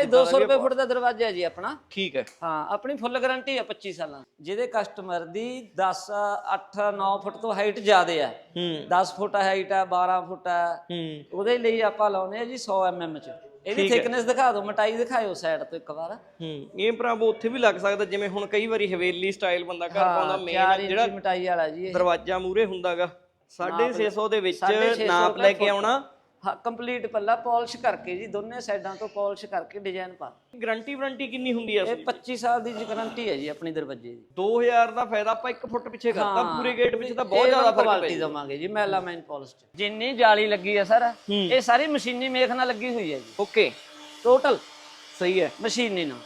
ਇਹ 200 ਰੁਪਏ ਫੁੱਟ ਦਾ ਦਰਵਾਜ਼ਾ ਹੈ ਜੀ ਆਪਣਾ। ਠੀਕ ਹੈ। ਹਾਂ ਆਪਣੀ ਫੁੱਲ ਗਾਰੰਟੀ ਹੈ 25 ਸਾਲਾਂ ਜਿਹਦੇ ਕਸਟਮਰ ਦੀ 10 8 9 ਫੁੱਟ ਤੋਂ ਹਾਈਟ ਜ਼ਿਆਦੇ ਆ। ਹੂੰ। 10 ਫੁੱਟ ਹਾਈਟ ਆ 12 ਫੁੱਟ ਆ। ਹੂੰ। ਉਹਦੇ ਲਈ ਆਪਾਂ ਲਾਉਨੇ ਆ ਜੀ 100 mm ਚ। ਇਹਦੀ ਥਿਕਨੈਸ ਦਿਖਾ ਦਿਓ ਮਟਾਈ ਦਿਖਾਇਓ ਸਾਈਡ ਤੋਂ ਇੱਕ ਵਾਰ। ਹੂੰ ਇਹ ਭਰਾਵੋ ਉੱਥੇ ਵੀ ਲੱਗ ਸਕਦਾ ਜਿਵੇਂ ਹੁਣ ਕਈ ਵਾਰੀ ਹਵੇਲੀ ਸਟਾਈਲ ਬੰਦਾ ਘਰ ਪਾਉਂਦਾ 4 ਮੇਨ ਜਿਹੜਾ ਮਟਾਈ ਵਾਲਾ ਜੀ ਇਹ। ਦਰਵਾਜ਼ਾ ਮੂਰੇ ਹੁੰਦਾਗਾ। 650 ਦੇ ਵਿੱਚ 650 ਨਾਪ ਲੈ ਕੇ ਆਉਣਾ। ਹਾਂ ਕੰਪਲੀਟ ਪੱਲਾ ਪਾਲਿਸ਼ ਕਰਕੇ ਜੀ ਦੋਨੇ ਸਾਈਡਾਂ ਤੋਂ ਪਾਲਿਸ਼ ਕਰਕੇ ਡਿਜ਼ਾਈਨ ਪਾ। ਗਾਰੰਟੀ ਵਾਰੰਟੀ ਕਿੰਨੀ ਹੁੰਦੀ ਆ ਇਹ 25 ਸਾਲ ਦੀ ਗਾਰੰਟੀ ਹੈ ਜੀ ਆਪਣੀ ਦਰਵਾਜ਼ੇ ਦੀ। 2000 ਦਾ ਫਾਇਦਾ ਆਪਾਂ 1 ਫੁੱਟ ਪਿੱਛੇ ਕਰਤਾ ਪੂਰੇ ਗੇਟ ਵਿੱਚ ਤਾਂ ਬਹੁਤ ਜ਼ਿਆਦਾ ਫ਼ਰਕ ਕੁਆਲਿਟੀ ਦਵਾਂਗੇ ਜੀ ਮੈਲਾਮਾਈਨ ਪਾਲਿਸ਼ ਚ। ਜਿੰਨੀ ਜਾਲੀ ਲੱਗੀ ਹੈ ਸਰ ਇਹ ਸਾਰੀ ਮਸ਼ੀਨੀ ਮੇਖ ਨਾਲ ਲੱਗੀ ਹੋਈ ਹੈ ਜੀ। ਓਕੇ ਟੋਟਲ ਸਹੀ ਹੈ। ਮਸ਼ੀਨੀ ਨਾਲ।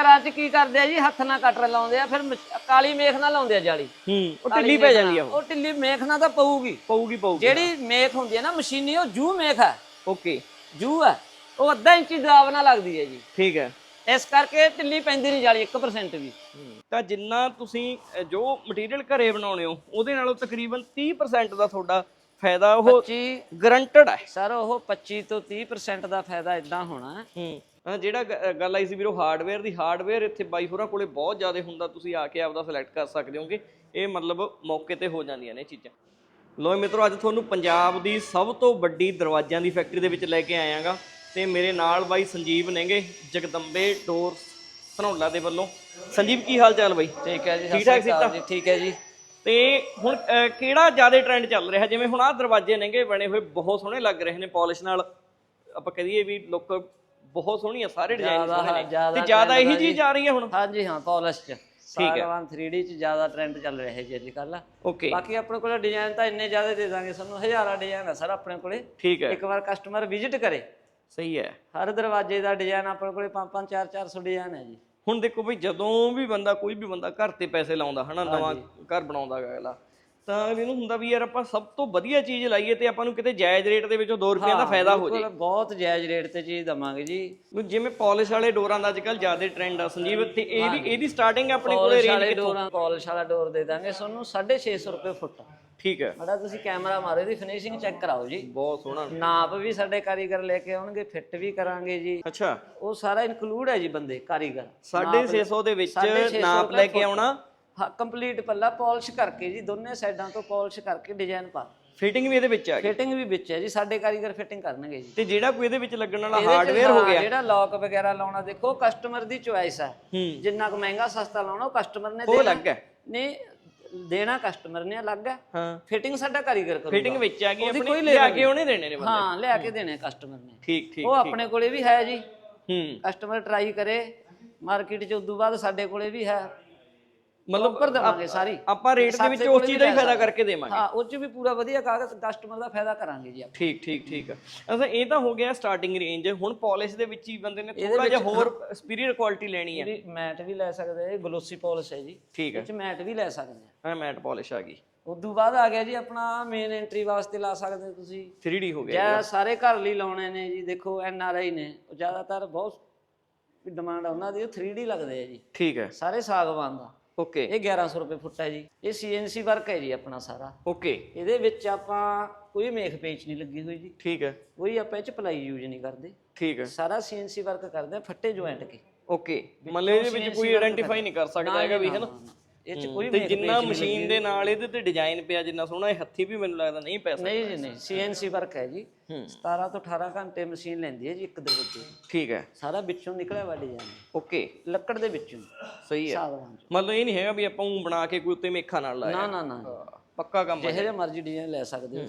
ਘਰਾਂ 'ਚ ਕੀ ਕਰਦੇ ਆ ਜੀ? ਹੱਥ ਨਾਲ ਕਟਰ ਲਾਉਂਦੇ ਆ ਫਿਰ ਮਸ਼- ਕਾਲੀ ਮੇਖ ਨਾਲ ਲਾਉਂਦੇ ਆ ਜਾਲੀ। ਹੂੰ ਉਹ ਢਿੱਲੀ ਪੈ ਜਾਂਦੀ ਆ ਉਹ। ਉਹ ਢਿੱਲੀ ਮੇਖ ਨਾਲ ਤਾਂ ਪਊਗੀ। ਪਊਗੀ ਪਊਗੀ ਜਿਹੜੀ ਮੇਖ ਹੁੰਦੀ ਹੈ ਨਾ ਮਸ਼ੀਨੀ ਉਹ ਜੂ ਮੇਖ ਹੈ ਓਕੇ। ਜੂ ਹੈ ਉਹ ਅੱਧਾ ਇੰਚੀ ਦਬਾਅ ਨਾਲ ਲੱਗਦੀ ਹੈ ਜੀ। ਠੀਕ ਹੈ। ਇਸ ਕਰਕੇ ਢਿੱਲੀ ਪੈਂਦੀ ਨਹੀਂ ਜਾਲੀ 1% ਵੀ। ਤਾਂ ਜਿੰਨਾ ਤੁਸੀਂ ਅ, ਜੋ ਮਟੀਰੀਅਲ ਘਰੇ ਬਣਾਉਣੇ ਹੋ ਉਹਦੇ ਨਾਲੋਂ ਤਕਰੀਬਨ 30% ਦਾ ਤੁਹਾਡਾ ਫਾਇਦਾ ਉਹ 25 ਗਰੰਟਡ ਹੈ ਸਰ ਉਹ 25 ਤੋਂ 30% ਦਾ ਫਾਇਦਾ ਇਦਾਂ ਹੋਣਾ। ਹਾਂ। ਜਿਹੜਾ ਗ- ਅ, ਗੱਲ ਆਈ ਸੀ ਵੀਰੋ ਹਾਰਡਵੇਅਰ ਦੀ। ਹਾਰਡਵੇਅਰ ਇੱਥੇ ਬਾਈ ਹੋਰਾਂ ਕੋਲੇ ਬਹੁਤ ਜ਼ਿਆਦਾ ਹੁੰਦਾ ਤੁਸੀਂ ਆ ਕੇ ਆਪਦਾ ਸਿਲੈਕਟ ਕਰ ਸਕਦੇ ਹੋਗੇ। ਇਹ ਮਤਲਬ ਮੌਕੇ ਤੇ ਹੋ ਜਾਂਦੀਆਂ ਨੇ ਇਹ ਚੀਜ਼ਾਂ। ਲੋ ਮਿੱਤਰੋ ਅੱਜ ਤੁਹਾਨੂੰ ਪੰਜਾਬ ਦੀ ਸਭ ਤੋਂ ਵੱਡੀ ਦਰਵਾਜ਼ਿਆਂ ਦੀ ਫੈਕਟਰੀ ਦੇ ਵਿੱਚ ਲੈ ਕੇ ਆਇਆਗਾ। ਤੇ ਮੇਰੇ ਨਾਲ ਬਾਈ ਸੰਜੀਵ ਨੇਗੇ ਜਗਦੰਬੇ ਡੋਰ ਧਨੌਲਾ ਦੇ ਵੱਲੋਂ। ਸੰਜੀਵ ਕੀ ਹਾਲ ਚਾਲ ਬਾਈ? ਠੀਕ ਹੈ ਜੀ ਠੀਕ ਠਾਕ ਸੀਤਾ? ਜੀ ਠੀਕ? ਹੈ ਜੀ। ਤੇ ਹੁਣ ਕਿਹੜਾ ਜ਼ਿਆਦਾ ਟ੍ਰੈਂਡ ਚੱਲ ਰਿਹਾ? ਜਿਵੇਂ ਹੁਣ ਆਹ ਦਰਵਾਜ਼ੇ ਨੇਗੇ ਬਣੇ ਹੋਏ ਬਹੁਤ ਸੋਹਣੇ ਲੱਗ ਰਹੇ ਨੇ ਪਾਲਿਸ਼ ਨਾਲ। ਆਪਾਂ ਕਹੀਏ ਵੀ ਲੁੱਕ ਬਹੁਤ ਸੋਹਣੀ ਆ ਸਾਰੇ ਡਿਜ਼ਾਈਨ ਜ਼ਿਆਦਾ- ਸੋਹਣੇ ਨੇ। ਜ਼ਿਆਦਾ ਤੇ ਜ਼ਿਆਦਾ trend ਇਹੀ ਚੀਜ਼ ਆ ਰਹੀ ਹੈ ਹੁਣ? ਹਾਂਜੀ ਹਾਂ ਪਾਲਿਸ਼ ਚ। ਸਾਗਵਾਨ 3D ਚ ਜ਼ਿਆਦਾ ਟ੍ਰੈਂਡ ਚੱਲ ਰਿਹਾ ਹੈ ਜੀ ਅੱਜ ਕੱਲ ਓਕੇ ਬਾਕੀ ਆਪਣੇ ਕੋਲ ਡਿਜ਼ਾਈਨ ਤਾਂ ਇੰਨੇ ਜ਼ਿਆਦਾ ਦੇ ਦਾਂਗੇ ਸਾਨੂੰ ਹਜ਼ਾਰਾਂ ਡਿਜ਼ਾਈਨ ਹੈ ਸਰ ਆਪਣੇ ਕੋਲੇ। ਠੀਕ ਹੈ। ਇੱਕ ਵਾਰ ਕਸਟਮਰ ਵਿਜ਼ਿਟ ਕਰੇ। ਸਹੀ ਹੈ। ਹਰ ਦਰਵਾਜ਼ੇ ਦਾ ਡਿਜ਼ਾਈਨ ਆਪਣੇ ਕੋਲੇ 5 5 4 400 ਡਿਜ਼ਾਈਨ ਹੈ ਜੀ। ਹੁਣ ਦੇਖੋ ਬਈ ਜਦੋਂ ਵੀ ਬੰਦਾ ਕੋਈ ਵੀ ਬੰਦਾ ਘਰ ਤੇ ਪੈਸੇ ਲਾਉਂਦਾ ਹਨਾ ਨਵਾਂ ਘਰ ਬਣਾਉਂਦਾ ਗਾ ਅਗਲਾ ਤਾਂ ਇਹਨੂੰ ਹੁੰਦਾ ਵੀ ਯਾਰ ਆਪਾਂ ਸਭ ਤੋਂ ਵਧੀਆ ਚੀਜ਼ ਲਾਈਏ ਤੇ ਆਪਾਂ ਨੂੰ ਕਿਤੇ ਜਾਇਜ਼ ਰੇਟ ਦੇ ਵਿੱਚੋਂ 2 ਰੁਪਏ ਦਾ ਫਾਇਦਾ ਹੋ ਜੇ। ਬਿਲਕੁਲ ਬਹੁਤ ਜਾਇਜ਼ ਰੇਟ ਤੇ ਚੀਜ਼ ਦਵਾਂਗੇ ਜੀ। ਹੁਣ ਜਿਵੇਂ ਪਾਲਿਸ਼ ਵਾਲੇ ਡੋਰਾਂ ਦਾ ਅੱਜਕੱਲ ਜ਼ਿਆਦਾ ਟ੍ਰੈਂਡ ਆ ਸੰਜੀਵ ਤੇ ਇਹਦੀ ਇਹਦੀ ਸਟਾਰਟਿੰਗ ਆਪਣੇ ਕੋਲੇ ਪਾਲਿਸ਼ ਰੇਂਜ ਵਾਲੇ ਡੋਰਾਂ ਪਾਲਿਸ਼ ਵਾਲਾ ਡੋਰ ਦੇ ਦਾਂਗੇ ਤੁਹਾਨੂੰ 650 ਰੁਪਏ ਫੁੱਟ। ਠੀਕ ਹੈ। ਬੜਾ ਤੁਸੀਂ ਕੈਮਰਾ ਮਾਰੋ ਇਹਦੀ ਫਿਨਿਸ਼ਿੰਗ ਚੈੱਕ ਕਰਾਓ ਜੀ। ਬਹੁਤ ਸੋਹਣਾ। ਨਾਪ ਵੀ ਸਾਡੇ ਕਾਰੀਗਰ ਲੈ ਕੇ ਆਉਣਗੇ ਫਿੱਟ ਵੀ ਕਰਾਂਗੇ ਜੀ। ਅੱਛਾ। ਉਹ ਸਾਰਾ ਇਨਕਲੂਡ ਹੈ ਜੀ ਬੰਦੇ ਕਾਰੀਗਰ। 650 ਦੇ ਵਿੱਚ 650 ਨਾਪ ਲੈ ਕੇ ਆਉਣਾ। ਹਾਂ ਕੰਪਲੀਟ ਪੱਲਾ ਪਾਲਿਸ਼ ਕਰਕੇ ਜੀ ਦੋਨੇ ਸਾਈਡਾਂ ਤੋਂ ਪਾਲਿਸ਼ ਕਰਕੇ ਡਿਜ਼ਾਈਨ ਪਾ ਫਿਟਿੰਗ ਵੀ ਇਹਦੇ ਵਿੱਚ ਆ ਗਈ? ਫਿਟਿੰਗ ਵੀ ਵਿੱਚ ਹੈ ਜੀ ਸਾਡੇ ਕਾਰੀਗਰ ਫਿਟਿੰਗ ਕਰਨਗੇ ਜੀ। ਤੇ ਜਿਹੜਾ ਕੋਈ ਇਹਦੇ ਵਿੱਚ ਲੱਗਣ ਵਾਲਾ ਇਹਦੇ 'ਚ ਹਾਰਡਵੇਅਰ ਹੋ ਹਾਂ, ਗਿਆ? ਜਿਹੜਾ ਲੌਕ ਵਗੈਰਾ ਲਾਉਣਾ ਦੇਖੋ ਕਸਟਮਰ ਦੀ ਚੁਆਇਸ ਹੈ। ਹੂੰ। ਜਿੰਨਾ ਕੁ ਮਹਿੰਗਾ ਸਸਤਾ ਲਾਉਣਾ ਉਹ ਕਸਟਮਰ ਨੇ ਉਹ ਦੇਣਾ। ਅਲੱਗ ਹੈ। ਨਹੀਂ ਦੇਣਾ ਕਸਟਮਰ ਨੇ ਅਲੱਗ ਹੈ। ਹਾਂ। ਫਿਟਿੰਗ ਸਾਡਾ ਕਾਰੀਗਰ ਕਰੂਗਾ। ਫਿਟਿੰਗ ਵਿੱਚ ਆ ਗਈ ਉਹਦੀ ਆਪਣੀ ਕੋਈ ਲਿਆ ਕੇ ਉਹਨੇ ਦੇਣੇ ਨੇ ਬੰਦੇ? ਹਾਂ ਲਿਆ ਕੇ ਦੇਣੇ ਕਸਟਮਰ ਨੇ। ਠੀਕ ਠੀਕ ਉਹ ਆਪਣੇ ਕੋਲੇ ਵੀ ਹੈ ਜੀ। ਹੂੰ। ਕਸਟਮਰ ਟਰਾਈ ਕਰੇ। ਮਾਰਕੀਟ ਚ ਉਦੋਂ ਬਾਅਦ ਸਾਡੇ ਕੋਲੇ ਵੀ ਹੈ। ਮਤਲਬ ਉੱਪਰ ਦੇਵਾਂਗੇ ਸਾਰੀ। ਆਪਾਂ ਰੇਟ ਦੇ ਵਿੱਚ ਉਸ ਚੀਜ਼ ਦਾ ਹੀ ਫਾਇਦਾ ਕਰਕੇ ਦੇਵਾਂਗੇ। ਹਾਂ ਉਹ ਚ ਵੀ ਪੂਰਾ ਵਧੀਆ ਕਾਗਜ਼ ਕਸਟਮਰ ਦਾ ਫਾਇਦਾ ਕਰਾਂਗੇ ਜੀ ਆਪਾਂ। ਠੀਕ ਠੀਕ ਠੀਕ। ਅਸਾਂ ਇਹ ਤਾਂ ਹੋ ਗਿਆ ਸਟਾਰਟਿੰਗ ਰੇਂਜ ਹੁਣ ਪਾਲਿਸ਼ ਦੇ ਵਿੱਚ ਹੀ ਬੰਦੇ ਨੇ ਥੋੜਾ ਜਿਹਾ ਹੋਰ ਸੁਪੀਰੀਅਰ ਕੁਆਲਿਟੀ ਲੈਣੀ ਹੈ ਮੈਟ ਵੀ ਲੈ ਸਕਦੇ ਆ ਗਲੋਸੀ ਪਾਲਿਸ਼ ਹੈ ਜੀ। ਠੀਕ ਹੈ। ਇਹ ਚ ਮੈਟ ਵੀ ਲੈ ਸਕਦੇ ਆ। ਹਾਂ ਮੈਟ ਪਾਲਿਸ਼ ਆ ਗਈ। ਉਦੋਂ ਬਾਅਦ ਆ ਗਿਆ ਜੀ ਆਪਣਾ ਮੇਨ ਐਂਟਰੀ ਵਾਸਤੇ ਲਾ ਸਕਦੇ ਤੁਸੀਂ। 3D ਹੋ ਗਿਆ ਜਾਂ ਸਾਰੇ ਘਰ ਲਈ ਲਾਉਣੇ ਨੇ ਜੀ ਦੇਖੋ ਐਨ ਆਰ ਆਈ ਨੇ। ਉਹ ਜ਼ਿਆਦਾਤਰ ਬਹੁਤ ਡਿਮਾਂਡ ਉਹਨਾਂ ਦੀ ਉਹ 3D ਲੱਗਦੇ ਆ ਜੀ। ਠੀਕ ਹੈ। ਸਾਰੇ ਸਾਗਵਾਨ ਦਾ ਓਕੇ। ਇਹ 1100 ਰੁਪਏ ਫੁੱਟ ਹੈ ਜੀ। ਇਹ ਸੀਐਨਸੀ ਵਰਕ ਹੈ ਜੀ ਆਪਣਾ ਸਾਰਾ। ਓਕੇ। ਇਹਦੇ ਵਿੱਚ ਆਪਾਂ ਕੋਈ ਮੇਖ ਪੇਚ ਨਹੀਂ ਲੱਗੀ ਹੋਈ ਜੀ। ਠੀਕ ਹੈ। ਕੋਈ ਆਪਾਂ ਇਹ ਚ ਪਲਾਈ ਯੂਜ਼ ਨਹੀਂ ਕਰਦੇ। ਠੀਕ ਹੈ। ਸਾਰਾ ਸੀਐਨਸੀ ਵਰਕ ਕਰਦੇ ਆ ਫੱਟੇ ਜੁਆਇੰਟ ਕੇ। ਓਕੇ। ਮਤਲਬ ਇਹਦੇ ਵਿੱਚ ਕੋਈ ਆਇਡੈਂਟੀਫਾਈ ਨਹੀਂ ਕਰ ਸਕਦਾ ਹੈਗਾ ਵੀ ਹੈ ਨਾ। ਇਹ ਚ ਕੋਈ ਤੇ ਜਿੰਨਾ ਮਸ਼ੀਨ ਦੇ ਨਾਲ ਇਹਦੇ ਤੇ ਡਿਜ਼ਾਈਨ ਪਿਆ ਜਿੰਨਾ ਸੋਹਣਾ ਇਹ ਹੱਥੀ ਵੀ ਮੈਨੂੰ ਲੱਗਦਾ ਨਹੀਂ ਪੈ ਸਕਦਾ ਨਹੀਂ ਜੀ ਨਹੀਂ। ਸੀਐਨਸੀ ਵਰਕ ਹੈ ਜੀ। ਹੂੰ। 17 ਤੋਂ 18 ਘੰਟੇ ਮਸ਼ੀਨ ਲੈਂਦੀ ਹੈ ਜੀ ਇੱਕ ਦੀ। ਠੀਕ ਹੈ। ਸਾਰਾ ਵਿੱਚੋਂ ਨਿਕਲਿਆ ਵਾ ਡਿਜ਼ਾਈਨ। ਓਕੇ। ਲੱਕੜ ਦੇ ਵਿੱਚੋਂ। ਸਹੀ ਹੈ। ਮਤਲਬ ਇਹ ਨਹੀਂ ਹੈਗਾ ਵੀ ਆਪਾਂ ਉਹ ਬਣਾ ਕੇ ਕੋਈ ਉੱਤੇ ਮੇਖਾ ਨਾਲ ਲਾਇਆ। ਨਾ ਨਾ ਨਾ। ਪੱਕਾ ਕੰਮ ਹੈ। ਜਿਹੇ ਜਿਹੇ ਮਰਜ਼ੀ ਡਿਜ਼ਾਈਨ ਲੈ ਸਕਦੇ ਹੋ।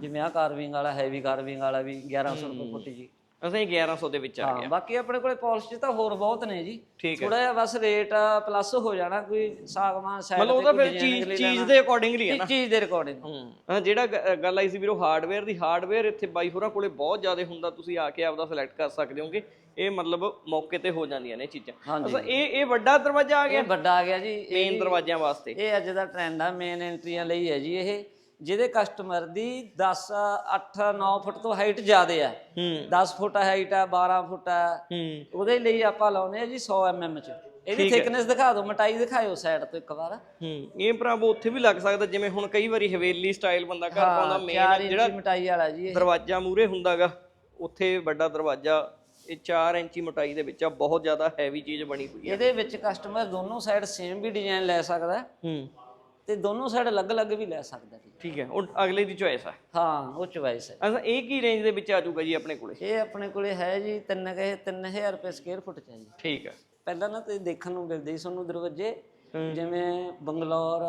ਜਿਵੇਂ ਆ ਕਾਰਵਿੰਗ ਵਾਲਾ ਹੈਵੀ ਕਾਰਵਿੰਗ ਵਾਲਾ ਵੀ 1100 ਰੁਪਏ ਫੁੱਟ ਜੀ। ਅਸੀਂ 1100 ਦੇ ਵਿੱਚ ਆ ਹਾਂ ਬਾਕੀ ਆਪਣੇ ਕੋਲੇ ਪਾਲਿਸ਼ ਚ ਤਾਂ ਹੋਰ ਬਹੁਤ ਨੇ ਜੀ। ਠੀਕ ਥੋੜਾ ਜਿਹਾ ਬਸ ਰੇਟ ਪਲੱਸ ਹੋ ਜਾਣਾ ਕੋਈ ਸਾਗਵਾਨ ਸਾਈਡ ਮਤਲਬ ਉਹ ਤਾਂ ਫਿਰ ਚੀਜ਼ ਚੀਜ਼ ਦੇ ਅਕੋਰਡਿੰਗਲੀ ਹੈ ਨਾ। ਚੀਜ਼ ਦੇ ਰਿਕਾਰਡਿੰਗ ਹੂੰ। ਹਾਂ, ਜਿਹੜਾ ਗ- ਗੱਲ ਆਈ ਸੀ ਵੀਰੋ ਹਾਰਡਵੇਅਰ ਦੀ ਹਾਰਡਵੇਅਰ ਇੱਥੇ ਬਾਈ ਹੋਰਾਂ ਕੋਲੇ ਬਹੁਤ ਜ਼ਿਆਦਾ ਹੁੰਦਾ ਤੁਸੀਂ ਆ ਕੇ ਆਪਦਾ ਸਿਲੈਕਟ ਕਰ ਸਕਦੇ ਹੋਗੇ। ਇਹ ਮਤਲਬ ਮੌਕੇ ਤੇ ਹੋ ਜਾਂਦੀਆਂ ਨੇ ਇਹ ਚੀਜ਼ਾਂ। ਹਾਂਜੀ। ਅੱਛਾ ਇਹ ਇਹ ਵੱਡਾ ਦਰਵਾਜ਼ਾ ਆ ਗਿਆ। ਇਹ ਵੱਡਾ ਆ ਗਿਆ ਜੀ ਇਹ ਮੇਨ ਦਰਵਾਜ਼ਿਆਂ ਵਾਸਤੇ। ਇਹ ਅੱਜ ਦਾ ਟ੍ਰੈਂਡ ਆ ਮੇਨ ਐਂਟਰੀਆਂ ਲਈ ਹੈ ਜੀ ਇਹ। ਜਿਹਦੇ ਕਸਟਮਰ ਦੀ 10 8 9 ਫੁੱਟ ਤੋਂ ਹਾਈਟ ਜ਼ਿਆਦੇ ਆ। ਹੂੰ। 10 ਫੁੱਟ ਹਾਈਟ ਆ 12 ਫੁੱਟ ਆ। ਹੂੰ। ਉਹਦੇ ਲਈ ਆਪਾਂ ਲਾਉਨੇ ਆ ਜੀ 100 mm ਚ। ਇਹਦੀ ਥਿਕਨੈਸ ਦਿਖਾ ਦਿਓ ਮਟਾਈ ਦਿਖਾਇਓ ਸਾਈਡ ਤੋਂ ਇੱਕ ਵਾਰ। ਹੂੰ। ਇਹ ਭਰਾਵੋ ਉੱਥੇ ਵੀ ਲੱਗ ਸਕਦਾ ਜਿਵੇਂ ਹੁਣ ਕਈ ਵਾਰੀ ਹਵੇਲੀ ਸਟਾਈਲ ਬੰਦਾ ਘਰ ਪਾਉਂਦਾ 4 ਮੇਨ ਇੰਚ ਮਟਾਈ ਵਾਲਾ ਜੀ ਇਹ। ਦਰਵਾਜ਼ਾ ਮੂਰੇ ਹੁੰਦਾਗਾ ਉੱਥੇ ਵੱਡਾ ਦਰਵਾਜ਼ਾ ਇਹ 4 ਇੰਚੀ ਮੋਟਾਈ ਦੇ ਵਿੱਚ ਆ ਬਹੁਤ ਜ਼ਿਆਦਾ ਹੈਵੀ ਚੀਜ਼ ਬਣੀ ਹੋਈ ਹੈ ਇਹਦੇ ਵਿੱਚ ਕਸਟਮਰ ਦੋਨੋਂ ਸਾਈਡ ਸੇਮ ਵੀ ਡਿਜ਼ਾਈਨ ਲੈ ਸਕਦਾ। ਹੂੰ। ਤੇ ਦੋਨੋਂ ਸਾਈਡ ਅਲੱਗ-ਅਲੱਗ ਵੀ ਲੈ ਸਕਦਾ ਜੀ। ਠੀਕ ਹੈ ਉਹ ਅਗਲੇ ਦੀ ਚੋਇਸ ਆ। ਹਾਂ ਉਹ ਚੁਆਇਸ ਹੈ। ਅੱਛਾ ਇਹ ਕੀ ਰੇਂਜ ਦੇ ਵਿੱਚ ਆ ਜਾਊਗਾ ਜੀ ਆਪਣੇ ਕੋਲੇ? ਇਹ ਆਪਣੇ ਕੋਲੇ ਹੈ ਜੀ 3 ਕਹੇ 3000 ਰੁਪਏ ਸਕੁਅਰ ਫੁੱਟ ਚ ਹੈ ਜੀ। ਠੀਕ ਹੈ। ਪਹਿਲਾਂ ਨਾ ਤੇ ਦੇਖਣ ਨੂੰ ਮਿਲਦੇ ਸੀ ਤੁਹਾਨੂੰ ਦਰਵਾਜ਼ੇ। ਜਿਵੇਂ ਬੰਗਲੌਰ